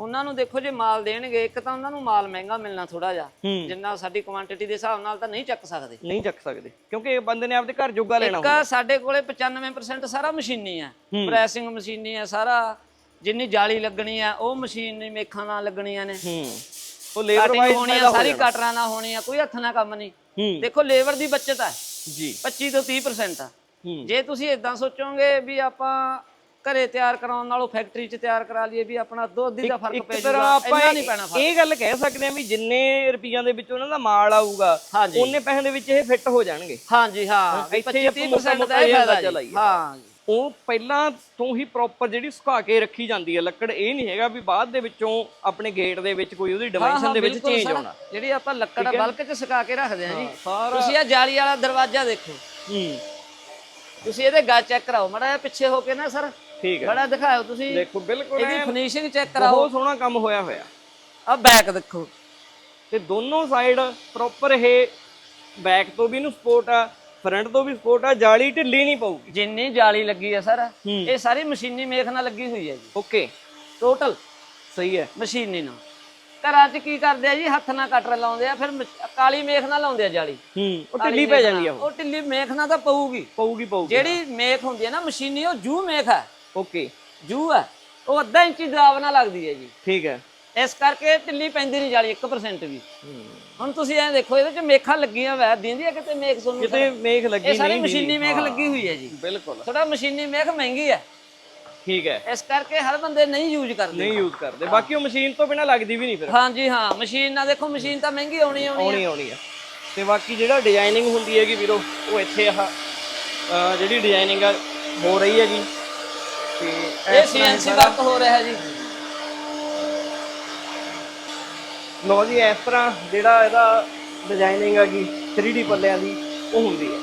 ਉਹਨਾਂ ਨੂੰ ਦੇਖੋ ਜੇ ਮਾਲ ਦੇਣਗੇ ਇੱਕ ਤਾਂ ਉਹਨਾਂ ਨੂੰ ਮਾਲ ਮਹਿੰਗਾ ਮਿਲਣਾ ਥੋੜਾ ਜਿਹਾ। ਜਿੰਨਾ ਸਾਡੀ ਕੁਆਂਟੀਟੀ ਦੇ ਹਿਸਾਬ ਨਾਲ ਤਾਂ ਨਹੀਂ ਚੱਕ ਸਕਦੇ। ਨਹੀਂ ਚੱਕ ਸਕਦੇ ਕਿਉਂਕਿ ਇਹ ਬੰਦੇ ਨੇ ਆਪਦੇ ਘਰ ਜੋਗਾ ਲੈਣਾ ਇੱਕ ਸਾਡੇ ਕੋਲੇ 95% ਸਾਰਾ ਮਸ਼ੀਨੀ ਹੈ। ਪ੍ਰੈਸਿੰਗ ਮਸ਼ੀਨੀ ਹੈ ਸਾਰਾ। ਜਿੰਨੀ ਜਾਲੀ ਲੱਗਣੀ ਆ ਉਹ ਮਸ਼ੀਨੀ ਮੇਖਾਂ ਨਾਲ ਲੱਗਣੀਆਂ ਨੇ। ਹੂੰ। ਉਹ ਲੇਬਰ ਵਾਈਜ਼ ਹੋਣੀ ਆ ਸਾਰੀ ਕਟਰਾਂ ਨਾਲ ਹੋਣੀ ਆ ਕੋਈ ਹੱਥ ਨਾਲ ਕੰਮ ਨਹੀਂ ਹੂੰ। ਦੇਖੋ ਲੇਬਰ ਦੀ ਬਚਤ ਹੈ ਜੀ। 25 ਤੋਂ 30% ਆ। ਜੇ ਤੁਸੀਂ ਇਦਾਂ ਸੋਚੋਗੇ ਵੀ ਆਪਾਂ ਘਰੇ ਤਿਆਰ ਕਰਾਉਣ ਨਾਲੋਂ ਫੈਕਟਰੀ 'ਚ ਤਿਆਰ ਕਰਾ ਲਈਏ ਵੀ ਆਪਣਾ ਦੋ ਅੱਧੀ ਦਾ ਫ਼ਰਕ ਇੱਕ ਪੈ ਤਰ੍ਹਾਂ ਜਾਊਗਾ ਆਪਾਂ ਇੰਨਾ ਨਹੀਂ ਪੈਣਾ ਫ਼ਰਕ। ਇਹ ਗੱਲ ਕਹਿ ਸਕਦੇ ਹਾਂ ਵੀ ਜਿੰਨੇ ਰੁਪਈਆਂ ਦੇ ਵਿੱਚ ਉਹਨਾਂ ਦਾ ਮਾਲ ਆਊਗਾ ਉਹਨੇ ਪੈਸੇ ਦੇ ਵਿੱਚ ਇਹ ਫਿੱਟ ਹੋ ਜਾਣਗੇ। ਹਾਂਜੀ ਹਾਂ ਇੱਥੇ 25 ਆਪਾਂ 30% ਦਾ ਇਹ ਫਾਇਦਾ ਲਾਈਏ। ਹਾਂ। ਉਹ ਪਹਿਲਾਂ ਤੋਂ ਹੀ ਪ੍ਰੋਪਰ ਜਿਹੜੀ ਸੁਕਾ ਕੇ ਰੱਖੀ ਜਾਂਦੀ ਹੈ ਲੱਕੜ ਇਹ ਨਹੀਂ ਹੈਗਾ ਵੀ ਬਾਅਦ ਦੇ ਵਿੱਚੋਂ ਆਪਣੇ ਗੇਟ ਦੇ ਵਿੱਚ ਕੋਈ ਉਹਦੀ ਡਾਈਮੈਂਸ਼ਨ ਦੇ ਵਿੱਚ ਚੇਂਜ। ਆਉਣਾ। ਜਿਹੜੀ ਆਪਾਂ ਲੱਕੜ ਬਲਕ ਚ ਸੁਕਾ ਕੇ ਰੱਖਦੇ ਆ ਜੀ। ਤੁਸੀਂ ਇਹ ਜਾਲੀ ਵਾਲਾ ਦਰਵਾਜ਼ਾ ਦੇਖੋ। ਹੂੰ। ਤੁਸੀਂ ਇਹਦੇ ਗਾ ਚੈੱਕ ਕਰਾਓ। ਮੜਾ ਪਿੱਛੇ ਹੋ ਕੇ ਨਾ ਸਰ। ਠੀਕ ਹੈ। ਬੜਾ ਦਿਖਾਓ ਤੁਸੀਂ। ਦੇਖੋ ਬਿਲਕੁਲ ਇਹਦੀ ਫਿਨਿਸ਼ਿੰਗ ਚੈੱਕ ਕਰਾਓ। ਬਹੁਤ ਸੋਹਣਾ ਕੰਮ ਹੋਇਆ ਹੋਇਆ। ਆ ਬੈਕ ਦੇਖੋ। ਤੇ ਦੋਨੋਂ ਸਾਈਡ ਪ੍ਰੋਪਰ ਇਹ ਬੈਕ ਤੋਂ ਵੀ ਇਹਨੂੰ ਸਪੋਰਟ ਆ। ਫਰੰਟ ਤੋਂ ਵੀ ਸਪੋਰਟ ਆ ਜਾਲੀ ਢਿੱਲੀ ਨਹੀਂ ਪਊਗੀ। ਜਿੰਨੀ ਜਾਲੀ ਲੱਗੀ ਹੈ ਸਰ। ਇਹ ਸਾਰੀ ਮਸ਼ੀਨੀ ਮੇਖ ਨਾਲ ਲੱਗੀ ਹੋਈ ਹੈ ਜੀ। ਓਕੇ ਟੋਟਲ ਸਹੀ ਹੈ ਮਸ਼ੀਨੀ ਨਾਲ। ਘਰਾਂ 'ਚ ਕੀ ਕਰਦੇ ਆ ਜੀ ਹੱਥ ਨਾਲ ਕਟਰ ਲਾਉਂਦੇ ਆ ਫਿਰ ਮਸ਼- ਕਾਲੀ ਮੇਖ ਨਾਲ ਲਾਉਂਦੇ ਆ ਜਾਲੀ। ਹੂੰ ਉਹ ਢਿੱਲੀ ਪੈ ਜਾਂਦੀ ਆ ਉਹ। ਢਿੱਲੀ ਮੇਖ ਨਾਲ ਤਾਂ ਪਊਗੀ। ਪਊਗੀ ਪਊਗੀ ਜਿਹੜੀ ਮੇਖ ਹੁੰਦੀ ਹੈ ਨਾ ਮਸ਼ੀਨੀ ਉਹ ਜੂ ਮੇਖ ਹੈ। ਓਕੇ। ਜੂ ਹੈ। ਉਹ ਅੱਧਾ ਇੰਚੀ ਦਾਬ ਨਾਲ ਲੱਗਦੀ ਹੈ ਜੀ। ਠੀਕ ਹੈ। ਇਸ ਕਰਕੇ ਢਿੱਲੀ ਪੈਂਦੀ ਨਹੀਂ ਜਾਲੀ 1% ਵੀ। ਹੁਣ ਤੁਸੀਂ ਐਂ ਦੇਖੋ ਇਹਦੇ 'ਚ ਮੇਖਾਂ ਲੱਗੀਆਂ ਹੋਇਆ ਦਿੰਦੀ ਹੈ ਕਿਤੇ ਮੇਖ ਤੁਹਾਨੂੰ ਕਿਤੇ ਮੇਖ ਲੱਗੀ ਇਹ ਸਾਰੀ ਨਹੀਂ ਮਸ਼ੀਨੀ ਮੇਖ ਲੱਗੀ ਹੋਈ ਹੈ ਜੀ। ਬਿਲਕੁਲ। ਥੋੜਾ ਮਸ਼ੀਨੀ ਮੇਖ ਮਹਿੰਗੀ ਹੈ। ਠੀਕ ਹੈ। ਇਸ ਕਰਕੇ ਹਰ ਬੰਦੇ ਨਹੀਂ ਯੂਜ਼ ਕਰਦੇ। ਨਹੀਂ ਯੂਜ਼ ਕਰਦੇ। ਬਾਕੀ ਉਹ ਮਸ਼ੀਨ ਤੋਂ ਬਿਨਾ ਲੱਗਦੀ ਵੀ ਨਹੀਂ ਫਿਰ। ਹਾਂਜੀ ਹਾਂ। ਮਸ਼ੀਨ ਨਾਲ ਦੇਖੋ ਮਸ਼ੀਨ ਤਾਂ ਮਹਿੰਗੀ ਆਉਣੀ ਆਉਣੀ ਆਉਣੀ ਆਉਣੀ ਆ ਤੇ ਬਾਕੀ ਜਿਹੜਾ ਡਿਜ਼ਾਈਨਿੰਗ ਹੁੰਦੀ ਹੈਗੀ ਵੀਰੋ ਉਹ ਇੱਥੇ ਅਹ ਜਿਹੜੀ ਡਿਜ਼ਾਈਨਿੰਗ ਆ ਹੋ ਰਹੀ ਹੈਗੀ। ਤੇ ਇਹ ਸੀਐਨਸੀ ਵਰਕ ਹੋ ਰਿਹਾ ਜੀ। ਲਓ ਜੀ ਇਸ ਤਰ੍ਹਾਂ ਜਿਹੜਾ ਇਹਦਾ ਡਿਜ਼ਾਈਨਿੰਗ ਹੈਗੀ 3D ਪੱਲਿਆਂ ਦੀ ਉਹ ਹੁੰਦੀ ਹੈ